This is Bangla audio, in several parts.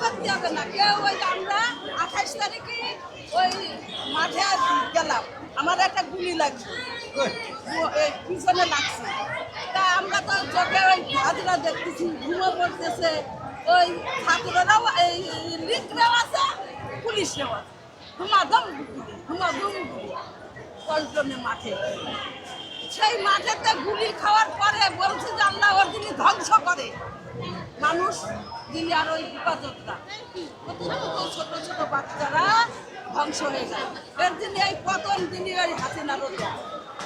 করে হবে না ওই আমরা আঠাইশ তারিখে ওই মাঠে আমার একটা গুলি লাগছে পিছনে লাগছে তা আমরা তো চোখে ওই হাজরা দেখতেছি ঘুমো পড়তেছে ওই ছাত্ররাও এই লিখরাও আছে পুলিশরাও আছে। ধুমাধম ধুমাধুম পল্টনে মাঠে? সেই মাঠেতে গুলি খাওয়ার পরে বলছে যে আল্লাহ ওর যিনি ধ্বংস করে। মানুষ যিনি আর ওই হেফাজতটা ছোট ছোট বাচ্চারা ধ্বংস হয়ে যায়। এর যিনি এই পতন তিনি ওই হাসিনা দেয়।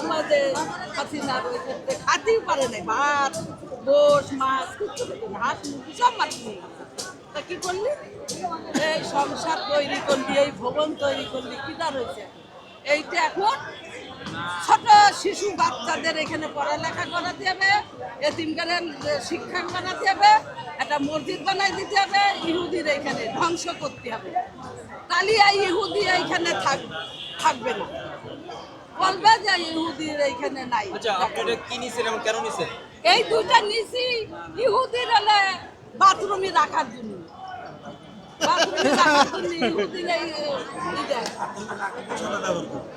সময় যে হাসিনা রয়েছে খাতেই পারে না ভাত গোস মাছ কিচ্ছু হাত সব মাছ তা কি করলি? এই সংসার তৈরি করলি, এই ভবন তৈরি করলি কিটা রয়েছে? এইটা এখন ছোট শিশু বাচ্চাদের এখানে পড়ালেখা করাতে হবে এতিমখানের শিক্ষা বানাতে হবে, একটা মসজিদ বানাই দিতে হবে, ইহুদির এখানে ধ্বংস করতে হবে। তাহলে ইহুদি এইখানে থাক, থাকবে না। বলবে যে ইহুদির এইখানে নাই। আচ্ছা আপনি এটা কি নিছেন এবং কেন নিছেন? এই দুইটা নিছি ইহুদির হলে বাথরুমে রাখার জন্য। বাথরুমে রাখার জন্য ইহুদির এই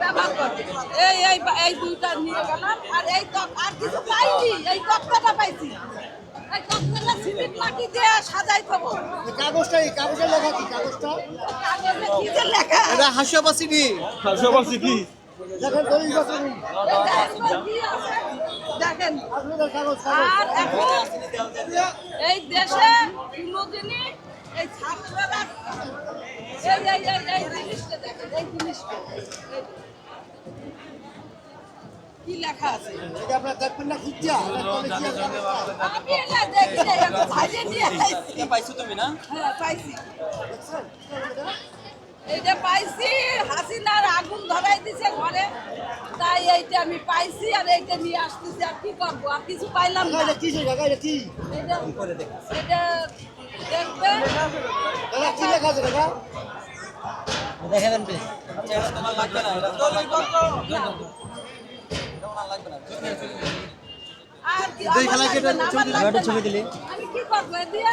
ব্যবহার করে। এই এই এই দুইটা নিয়ে গেলাম আর এই আর কিছু পাইনি এই তক্তাটা পাইছি। এই তক্তাটা সিমেন্ট মাটি দিয়ে সাজাই থবো কাগজটা এই কাগজের লেখা কি? কাগজটা? লেখা? এটা হাসিয়াবাসী কি সবাই কি দেখেন আর এখন এই দেশে কোনোদিনই এই ছাত্ররা এই জিনিসটা দেখেন এই জিনিসটা। কি লেখা আছে? এটা আপনারা দেখবেন না? আমি এটা না, এটা ভাজে নিয়ে পাইছো তুমি না? হ্যাঁ পাইছি। দেখছেন? এটা? এইটা পাইছি হাসিনার আগুন ধরাই দিছে ঘরে। তাই এইটা আমি পাইছি আর এইটা নিয়ে আসতেছি আর কি করব? আর কিছু পাইলাম কাকা, না। এটা কি এটা কি? এটা এটা দেখবে? এটা কি লেখা আছে কাকা এটা তোমার লাগবে না এটা তোমার লাগবে না এটা ওনার লাগবে না। আর কি ছবি দিলে। আমি কি করব দিয়ে